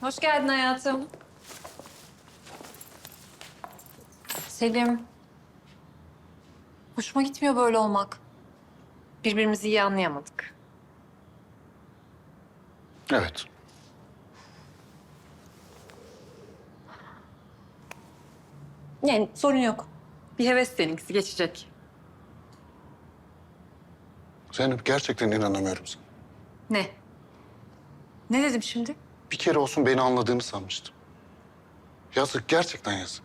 Hoş geldin hayatım. Selim. Hoşuma gitmiyor böyle olmak. Birbirimizi iyi anlayamadık. Evet. Yani sorun yok. Bir heves seninkisi geçecek. Zeynep gerçekten inanamıyorum sana. Ne? Ne dedim şimdi? Bir kere olsun beni anladığını sanmıştım. Yazık, gerçekten yazık.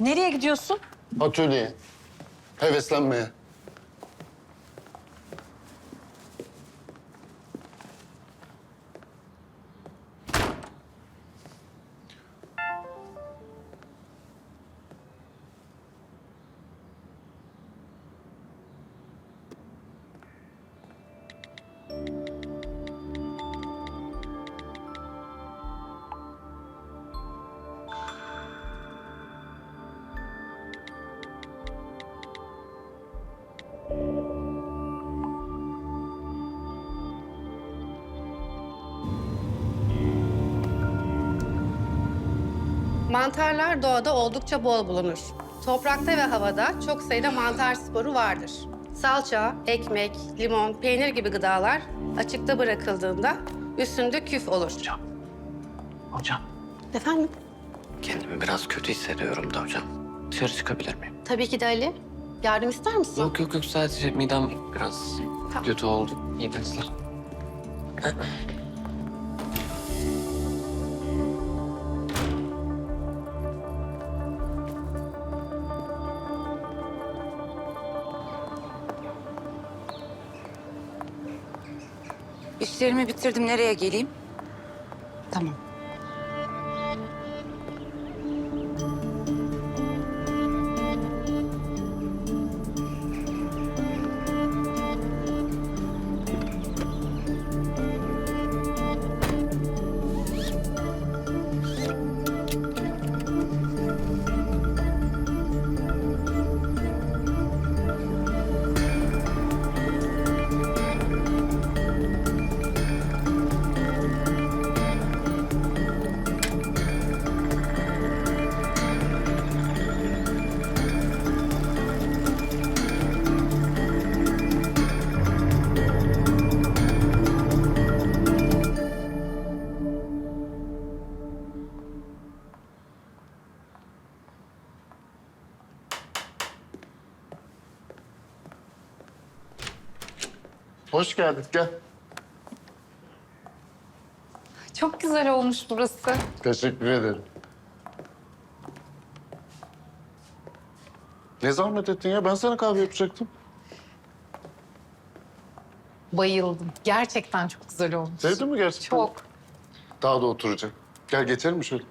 Nereye gidiyorsun? Atölyeye. Heveslenmeye. Mantarlar doğada oldukça bol bulunur. Toprakta ve havada çok sayıda mantar sporu vardır. Salça, ekmek, limon, peynir gibi gıdalar açıkta bırakıldığında üstünde küf olur. Hocam. Hocam. Efendim? Kendimi biraz kötü hissediyorum da hocam. Dışarı çıkabilir miyim? Tabii ki de Ali. Yardım ister misin? Yok yok yok sadece midem biraz Tamam. kötü oldu. İyi dersler. İşlerimi bitirdim. Nereye geleyim? Tamam. Hoş geldin, gel. Çok güzel olmuş burası. Teşekkür ederim. Ne zahmet ettin ya? Ben sana kahve yapacaktım. Bayıldım. Gerçekten çok güzel olmuş. Sevdin mi gerçekten? Çok. Daha da oturacak. Gel geçelim mi şöyle?